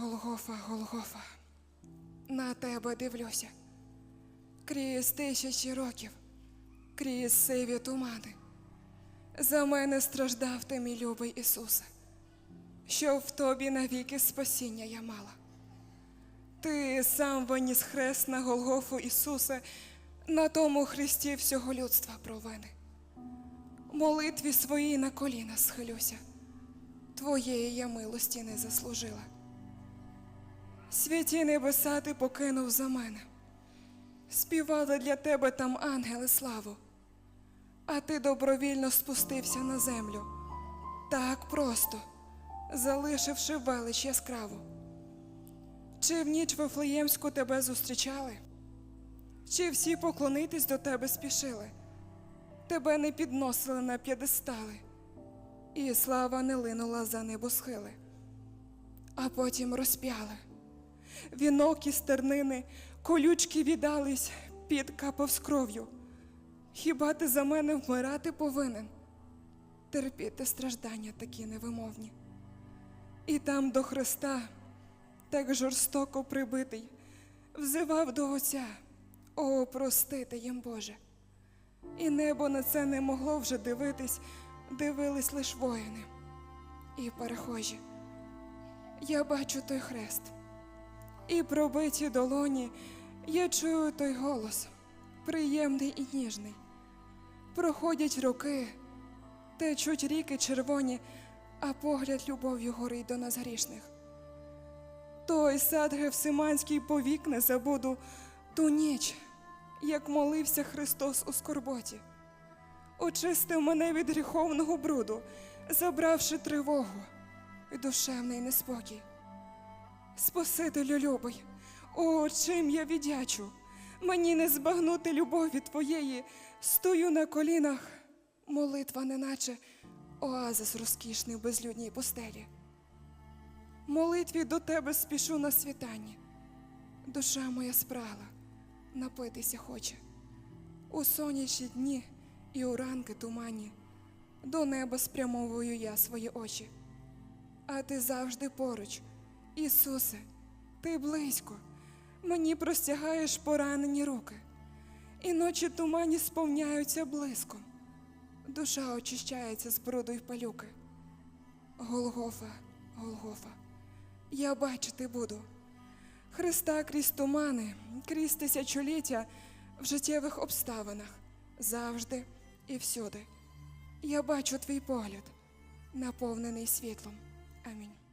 Голгофа, Голгофа, на тебе дивлюся. Крізь тисячі років, крізь сиві тумани. За мене страждав ти, мій любий Ісусе, що в тобі навіки спасіння я мала. Ти сам виніс хрест на Голгофу Ісусе, на тому хресті всього людства провини. Молитві своїй на коліна схилюся, твоєї я милості не заслужила. Святі небеса ти покинув за мене. Співали для тебе там ангели славу, а ти добровільно спустився на землю. Так просто, залишивши велич яскраву. Чи в ніч Вифлеємську тебе зустрічали? Чи всі поклонитись до тебе спішили? Тебе не підносили на п'єдестали, і слава не линула за небосхили, а потім розп'яли. Вінок із тернини, колючки віддались, підкапав з кров'ю. Хіба ти за мене вмирати повинен? Терпіти страждання такі невимовні. І там до Христа, так жорстоко прибитий, взивав до Отця, о, простити їм Боже. І небо на це не могло вже дивитись, дивились лиш воїни і перехожі. Я бачу той хрест, і пробиті долоні я чую той голос, приємний і ніжний. Проходять роки, течуть ріки червоні, а погляд любов'ю горить до нас грішних. Той сад Гевсиманський повік не забуду ту ніч, як молився Христос у скорботі. Очистив мене від гріховного бруду, забравши тривогу і душевний неспокій. Спасителю любий, о, чим я віддячу, мені не збагнути любові твоєї, стою на колінах, молитва, неначе оазис розкішний в безлюдній пустелі. Молитві до тебе спішу на світанні. Душа моя спрагла, напитися хоче. У сонячні дні і у ранки туманні до неба спрямовую я свої очі. А ти завжди поруч, Ісусе, ти близько, мені простягаєш поранені руки, і ночі тумані сповняються блиском. Душа очищається з бруду й палюки. Голгофа, Голгофа, я бачити буду. Христа крізь тумани, крізь тисячоліття в життєвих обставинах, завжди і всюди. Я бачу твій погляд, наповнений світлом. Амінь.